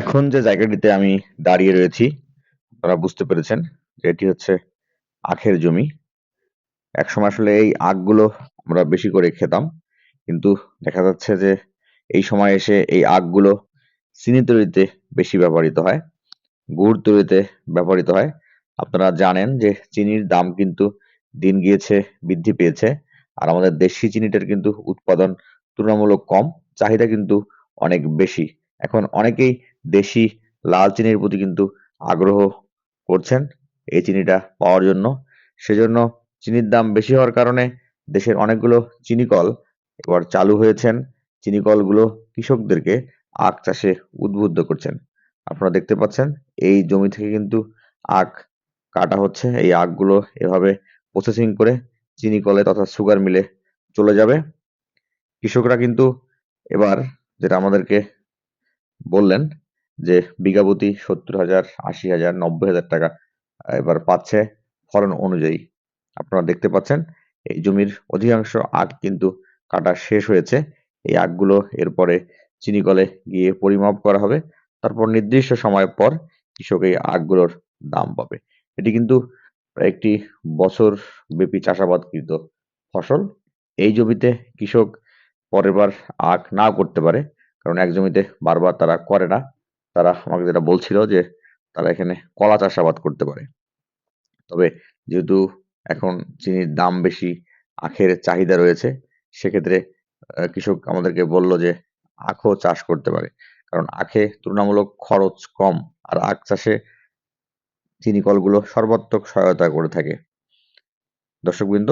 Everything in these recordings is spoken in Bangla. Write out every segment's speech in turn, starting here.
এখন যে জায়গাটিতে আমি দাঁড়িয়ে রয়েছি, আপনারা বুঝতে পেরেছেন যে এটি হচ্ছে আখের জমি। একসময় আসলে এই আখগুলো আমরা বেশি করে খেতাম, কিন্তু দেখা যাচ্ছে যে এই সময় এসে এই আখগুলো চিনি তৈরিতে বেশি ব্যবহৃত হয়, গুড় তৈরিতে ব্যবহৃত হয়। আপনারা জানেন যে চিনির দাম কিন্তু দিন গিয়েছে, বৃদ্ধি পেয়েছে, আর আমাদের দেশি চিনিটার কিন্তু উৎপাদন তুলনামূলক কম, চাহিদা কিন্তু অনেক বেশি। এখন অনেকেই দেশি লাল চিনির প্রতি কিন্তু আগ্রহ করছেন এই চিনিটা পাওয়ার জন্য। সেজন্য চিনির দাম বেশি হওয়ার কারণে দেশের অনেকগুলো চিনি কল এবার চালু হয়েছেন। চিনি কলগুলো কৃষকদেরকে আখ চাষে উদ্বুদ্ধ করছেন। আপনারা দেখতে পাচ্ছেন, এই জমি থেকে কিন্তু আখ কাটা হচ্ছে। এই আখগুলো এভাবে প্রসেসিং করে চিনি কলে তথা সুগার মিলে চলে যাবে। কৃষকরা কিন্তু এবার যেটা আমাদেরকে বললেন যে বিঘা প্রতি সত্তর হাজার, আশি হাজার, নব্বই হাজার টাকা এবার পাচ্ছে ফলন অনুযায়ী। আপনারা দেখতে পাচ্ছেন, এই জমির অধিকাংশ আখ কিন্তু কাটা শেষ হয়েছে। এই আখগুলো এরপরে চিনি কলে গিয়ে পরিমাপ করা হবে। তারপর নির্দিষ্ট সময় পর কৃষক এই আখগুলোর দাম পাবে। এটি কিন্তু একটি বছর ব্যাপী চাষাবাদকৃত ফসল। এই জমিতে কৃষক পরের বার আখ না করতে পারে, কারণ এক জমিতে বারবার তারা করে না। তারা আমাকে যেটা বলছিল যে তারা এখানে কলা চাষাবাদ করতে পারে। তবে যেহেতু এখন চিনির দাম বেশি, আখের চাহিদা রয়েছে, সেক্ষেত্রে কৃষক আমাদেরকে বলল যে আখও চাষ করতে পারে। কারণ আখে তুলনামূলক খরচ কম আর আখ চাষে চিনি কলগুলো সর্বাত্মক সহায়তা করে থাকে। দর্শকবৃন্দ,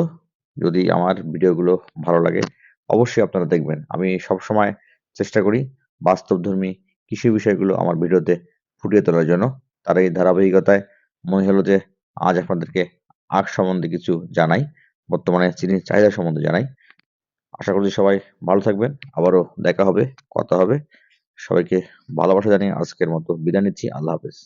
যদি আমার ভিডিওগুলো ভালো লাগে, অবশ্যই আপনারা দেখবেন। আমি সব সময় চেষ্টা করি বাস্তবধর্মী কৃষি বিষয়গুলো আমার ভিডিওতে ফুটিয়ে তোলার জন্য। তার এই ধারাবাহিকতায় মনে হলো যে, আজ আপনাদেরকে আখ সম্বন্ধে কিছু জানাই, বর্তমানে চিনির চাহিদা সম্বন্ধে জানাই। আশা করছি সবাই ভালো থাকবেন, আবারও দেখা হবে, কথা হবে। সবাইকে ভালোবাসা জানিয়ে আজকের মতো বিদায় নিচ্ছি, আল্লাহ হাফেজ।